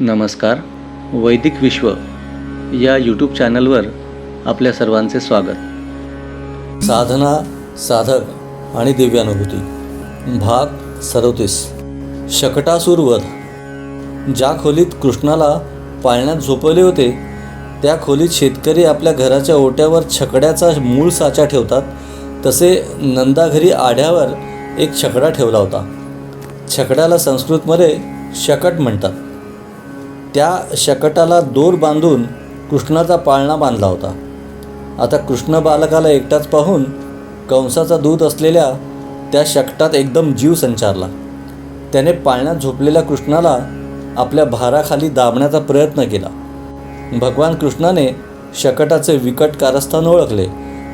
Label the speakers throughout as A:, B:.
A: नमस्कार. वैदिक विश्व या यूट्यूब चॅनलवर आपल्या सर्वांचे स्वागत.
B: साधना साधक आणि दिव्यानुभूती. भाग सदोतीस. शकटासूर वध. ज्या खोलीत कृष्णाला पाळण्यात झोपवले होते त्या खोलीत शेतकरी आपल्या घराच्या ओट्यावर छकड्याचा मूळ साचा ठेवतात तसे नंदाघरी आढ्यावर एक छकडा ठेवला होता. छकड्याला संस्कृतमध्ये शकट म्हणतात. त्या शकटाला दोर बांधून कृष्णाचा पाळणा बांधला होता. आता कृष्ण बालकाला एकटाच पाहून कंसाचा दूध असलेल्या त्या शकटात एकदम जीव संचारला. त्याने पाळण्यात झोपलेल्या कृष्णाला आपल्या भाराखाली दाबण्याचा प्रयत्न केला. भगवान कृष्णाने शकटाचे विकट कारस्थान ओळखले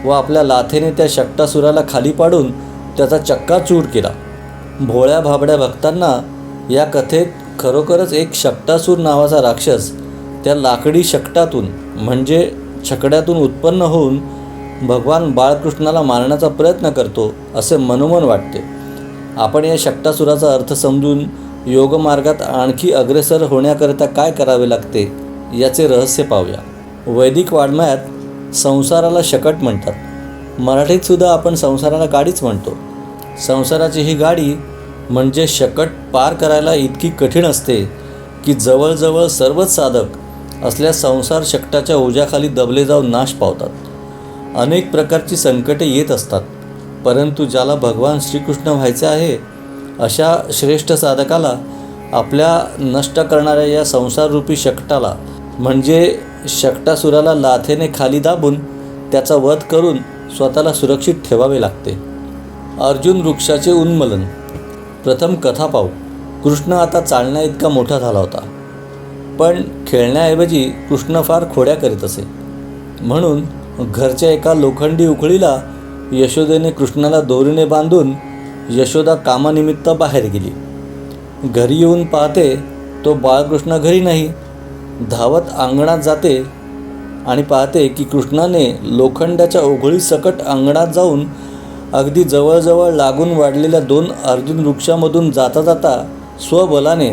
B: व आपल्या लाथेने त्या शकटासुराला खाली पाडून त्याचा चक्काचूर केला. भोळ्या भाबड्या भक्तांना या कथेत खरोखरच एक शकटासूर नावाचा राक्षस त्या लाकडी शकटातून म्हणजे छकड्यातून उत्पन्न होऊन भगवान बाळकृष्णाला मारण्याचा प्रयत्न करतो असे मनोमन वाटते. आपण या शकटासुराचा अर्थ समजून योगमार्गात आणखी अग्रेसर होण्याकरिता काय करावे लागते याचे रहस्य पाहूया. वैदिक वाङ्मयात संसाराला शकट म्हणतात. मराठीतसुद्धा आपण संसाराला गाडीच म्हणतो. संसाराची ही गाडी म्हणजे शकट पार करायला इतकी कठीण असते की जवळजवळ सर्वच साधक असल्या संसार शकटाच्या ओझ्याखाली दबले जाऊन नाश पावतात. अनेक प्रकारची संकटे येत असतात परंतु ज्याला भगवान श्रीकृष्ण व्हायचे आहे अशा श्रेष्ठ साधकाला आपल्या नष्ट करणाऱ्या या संसाररूपी शकटाला म्हणजे शकटासुराला लाथेने खाली दाबून त्याचा वध करून स्वतःला सुरक्षित ठेवावे लागते. अर्जुन वृक्षाचे उन्मलन प्रथम कथा पाहू. कृष्ण आता चालण्या इतका मोठा झाला होता. पण खेळण्याऐवजी कृष्ण फार खोड्या करीत असे. म्हणून घरच्या एका लोखंडी उखळीला यशोदेने कृष्णाला दोरीने बांधून यशोदा कामानिमित्त बाहेर गेली. घरी येऊन पाहते तो बाळकृष्ण घरी नाही. धावत अंगणात जाते आणि पाहते की कृष्णाने लोखंडाच्या उघळी सकट अंगणात जाऊन अगदी जवळजवळ लागून वाढलेल्या दोन अर्जुन वृक्षामधून जाता जाता स्वबलाने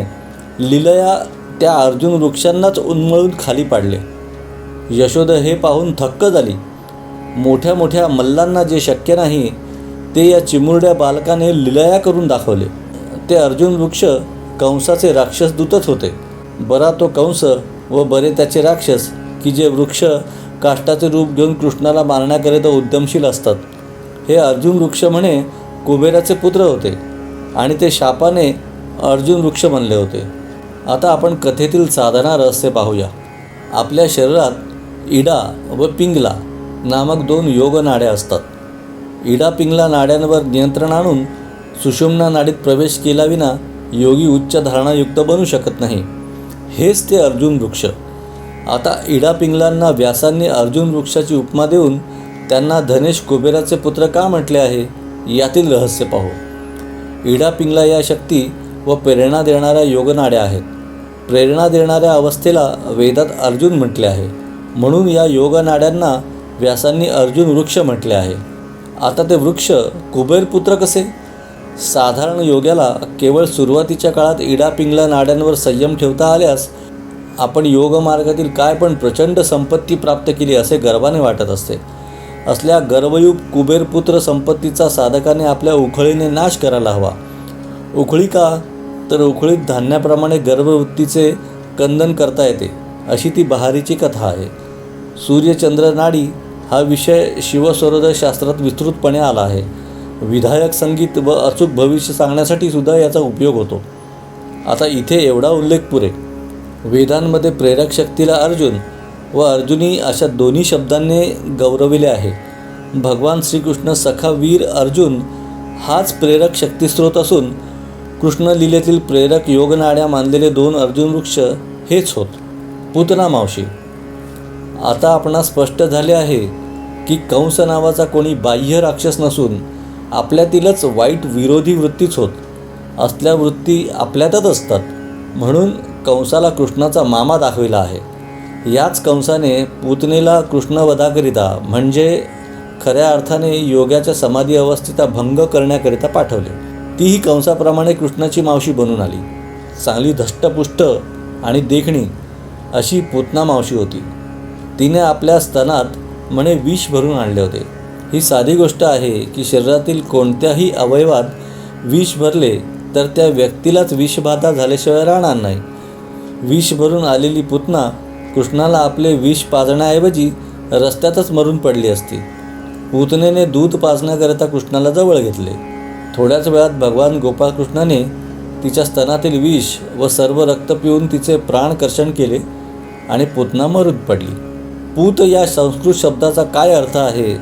B: लिलया त्या अर्जुन वृक्षांनाच उन्मळून खाली पाडले. यशोद हे पाहून थक्क झाली. मोठ्या मोठ्या मल्लांना जे शक्य नाही ते या चिमुरड्या बालकाने लिलया करून दाखवले. ते अर्जुन वृक्ष कंसाचे राक्षस दूतच होते. बरा तो कंस व बरे त्याचे राक्षस की जे वृक्ष काष्टाचे रूप घेऊन कृष्णाला मारण्याकरिता उद्यमशील असतात. हे अर्जुन वृक्ष म्हणे कुबेराचे पुत्र होते आणि ते शापाने अर्जुन वृक्ष बनले होते. आता आपण कथेतील साधना रहस्य पाहूया. आपल्या शरीरात इडा व पिंगला नामक दोन योग नाड्या असतात. इडा पिंगला नाड्यांवर नियंत्रण आणून सुषुम्ना नाडीत प्रवेश केल्याविना योगी उच्च धारणायुक्त बनू शकत नाही. हेच ते अर्जुन वृक्ष. आता इडा पिंगलांना व्यासांनी अर्जुन वृक्षाची उपमा देऊन त्यांना धनेश कुबेराचे पुत्र का म्हटले आहे? यातील रहस्य पाहू. इडा पिंगला या शक्ती व प्रेरणा देणाऱ्या योगनाड्या आहेत. प्रेरणा देणाऱ्या अवस्थेला वेदात अर्जुन म्हटले आहे. म्हणून या योगनाड्यांना व्यासांनी अर्जुन वृक्ष म्हटले आहे. आता ते वृक्ष कुबेरपुत्र कसे? साधारण योग्याला केवळ सुरुवातीच्या काळात इडा पिंगला नाड्यांवर संयम ठेवता आल्यास आपण योगमार्गातील काय पण प्रचंड संपत्ती प्राप्त केली असे गर्वाने वाटत असते. असल्या गर्वयुग कुबेरपुत्र संपत्तीचा साधकाने आपल्या उखळीने नाश करायला हवा. उखळी का? तर उखळीत धान्याप्रमाणे गर्भवृत्तीचे कंदन करता येते अशी ती बहारीची कथा आहे. सूर्यचंद्र नाडी हा विषय शिवस्वरोदय शास्त्रात विस्तृतपणे आला आहे. विधायक संगीत व अचूक भविष्य सांगण्यासाठी सुद्धा याचा उपयोग होतो. आता इथे एवढा उल्लेख पुरे. वेदांमध्ये प्रेरक शक्तीला अर्जुन व अर्जुनी अशा दोन्ही शब्दांनी गौरविले आहे. भगवान श्रीकृष्ण सखा वीर अर्जुन हाच प्रेरक शक्तिस्रोत असून कृष्ण लीलेतील प्रेरक योगनाड्या मानलेले दोन अर्जुन वृक्ष हेच होत. पुतना मावशी. आता आपणास स्पष्ट झाले आहे की कंस नावाचा कोणी बाह्य राक्षस नसून आपल्यातीलच वाईट विरोधी वृत्तीच होत. असल्या वृत्ती आपल्यातच असतात. म्हणून कंसाला कृष्णाचा मामा दाखविला आहे. याच कंसाने पुतनेला कृष्णवधाकरिता म्हणजे खऱ्या अर्थाने योगाच्या समाधी अवस्थेचा भंग करण्याकरिता पाठवले. तीही कंसाप्रमाणे कृष्णाची मावशी बनून आली. चांगली धष्टपुष्ट आणि देखणी अशी पुतना मावशी होती. तिने आपल्या स्तनात म्हणे विष भरून आणले होते. ही साधी गोष्ट आहे की शरीरातील कोणत्याही अवयवात विष भरले तर त्या व्यक्तीलाच विषबाधा झाल्याशिवाय राहणार नाही. विष भरून आलेली पुतना कृष्णाला आपले विष पाजण्याऐवजी रस्त्यातच मरून पडली असती. पूतनेने दूध पाजण्याकरिता कृष्णाला जवळ घेतले. थोड्याच वेळात भगवान गोपाळकृष्णाने तिच्या स्तनातील विष व सर्व रक्त पिऊन तिचे प्राण कर्षण केले आणि पुतना मरून पडली. पूत या संस्कृत शब्दाचा काय अर्थ आहे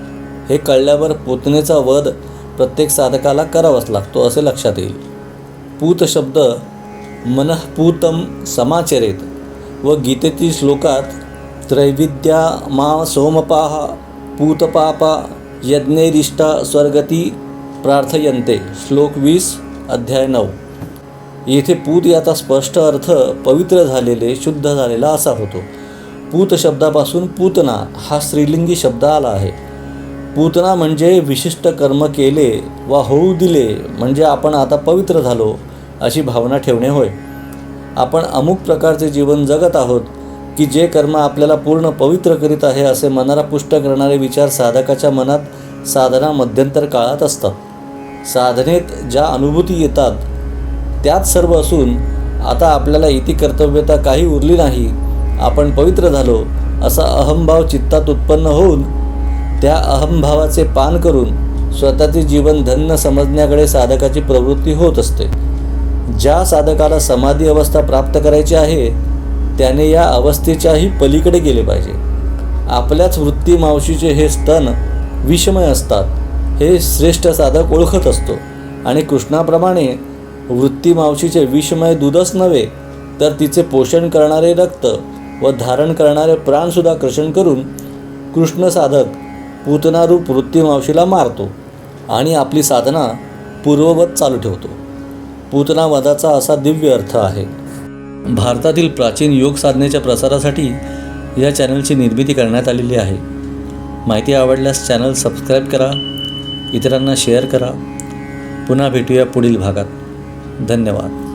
B: हे कळल्यावर पुतनेचा वध प्रत्येक साधकाला करावाच लागतो असे लक्षात येईल. पूत शब्द मनःपूतम समाचरेत व गीतेतील श्लोकात त्रैविद्या मा सोमपाह पूतपापा यज्ञेरिष्टा स्वर्गती प्रार्थयन्ते. श्लोक वीस अध्याय नऊ. येथे पूत याचा स्पष्ट अर्थ पवित्र झालेले शुद्ध झालेला असा होतो. पूत शब्दापासून पूतना हा स्त्रीलिंगी शब्द आला आहे. पूतना म्हणजे विशिष्ट कर्म केले वा होऊ दिले म्हणजे आपण आता पवित्र झालो अशी भावना ठेवणे होय. आपण अमुक प्रकारचे जीवन जगत आहोत की जे कर्म आपल्याला पूर्ण पवित्र करीत आहे असे मनाला पुष्ट करणारे विचार साधकाच्या मनात साधना मध्यंतर काळात असतात. साधनेत ज्या अनुभूती येतात त्यात सर्व असून आता आपल्याला इति कर्तव्यता काही उरली नाही आपण पवित्र झालो असा अहंभाव चित्तात उत्पन्न होऊन त्या अहंभावाचे पान करून स्वतःचे जीवन धन्य समजण्याकडे साधकाची प्रवृत्ती होत असते. ज्या साधकाला समाधी अवस्था प्राप्त करायची आहे त्याने या अवस्थेच्याही पलीकडे गेले पाहिजे. आपल्याच वृत्ती मावशीचे हे स्तन विषमय असतात. हे श्रेष्ठ साधक ओळखत असतो. आणि कृष्णाप्रमाणे वृत्ती मावशीचे विषमय दूधच नव्हे तर तिचे पोषण करणारे रक्त व धारण करणारे प्राणसुद्धा कर्षण करून कृष्ण साधक पूतनारूप वृत्ती मावशीला मारतो आणि आपली साधना पूर्ववत चालू ठेवतो. पूतनावादाचा असा दिव्य अर्थ आहे. भारतातील प्राचीन योग साधनेच्या प्रसारासाठी या चॅनलची निर्मिती करण्यात आलेली आहे. माहिती आवडल्यास चॅनल सबस्क्राईब करा इतरांना शेअर करा. पुन्हा भेटूया पुढील भागात. धन्यवाद.